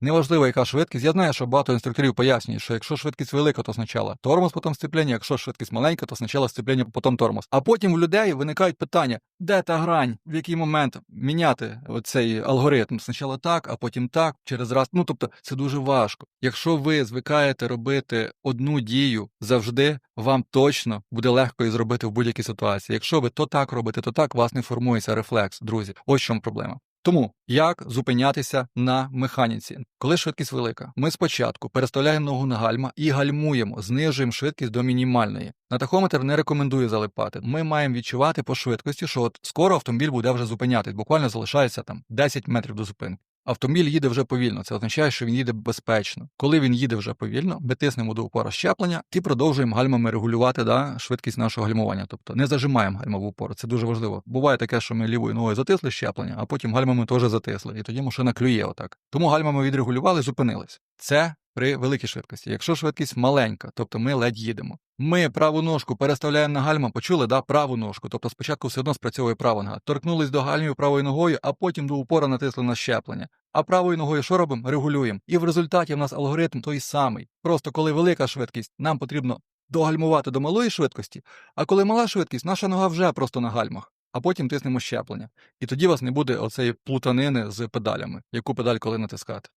Неважливо, яка швидкість. Я знаю, що багато інструкторів пояснюють, що якщо швидкість велика, то спочатку тормоз, потім сцеплення, якщо швидкість маленька, то спочатку сцеплення, потім тормоз. А потім у людей виникають питання, де та грань, в який момент міняти цей алгоритм. Спочатку так, а потім так, через раз. Ну тобто це дуже важко. Якщо ви звикаєте робити одну дію завжди, вам точно буде легко і зробити в будь-якій ситуації. Якщо ви то так робите, то так у вас не формується рефлекс, друзі. Ось в чому проблема. Тому як зупинятися на механіці, коли швидкість велика, ми спочатку переставляємо ногу на гальма і гальмуємо, знижуємо швидкість до мінімальної. На тахометр не рекомендую залипати. Ми маємо відчувати по швидкості, що от скоро автомобіль буде вже зупинятись, буквально залишається там 10 метрів до зупинки. Автомобіль їде вже повільно, це означає, що він їде безпечно. Коли він їде вже повільно, ми тиснемо до упора щеплення і продовжуємо гальмами регулювати да, швидкість нашого гальмування. Тобто не зажимаємо гальмову упору. Це дуже важливо. Буває таке, що ми лівою ногою затисли щеплення, а потім гальмами теж затисли. І тоді машина клює отак. Тому гальмами відрегулювали, зупинились. Це при великій швидкості. Якщо швидкість маленька, тобто ми ледь їдемо. Ми праву ножку переставляємо на гальма, почули, да, праву ножку. Тобто спочатку все одно спрацьовує права нога. Торкнулись до гальмів правою ногою, а потім до упора натисли на щеплення. А правою ногою що робимо? Регулюємо. І в результаті в нас алгоритм той самий. Просто коли велика швидкість, нам потрібно догальмувати до малої швидкості, а коли мала швидкість, наша нога вже просто на гальмах. А потім тиснемо щеплення. І тоді у вас не буде оцеї плутанини з педалями, яку педаль коли натискати.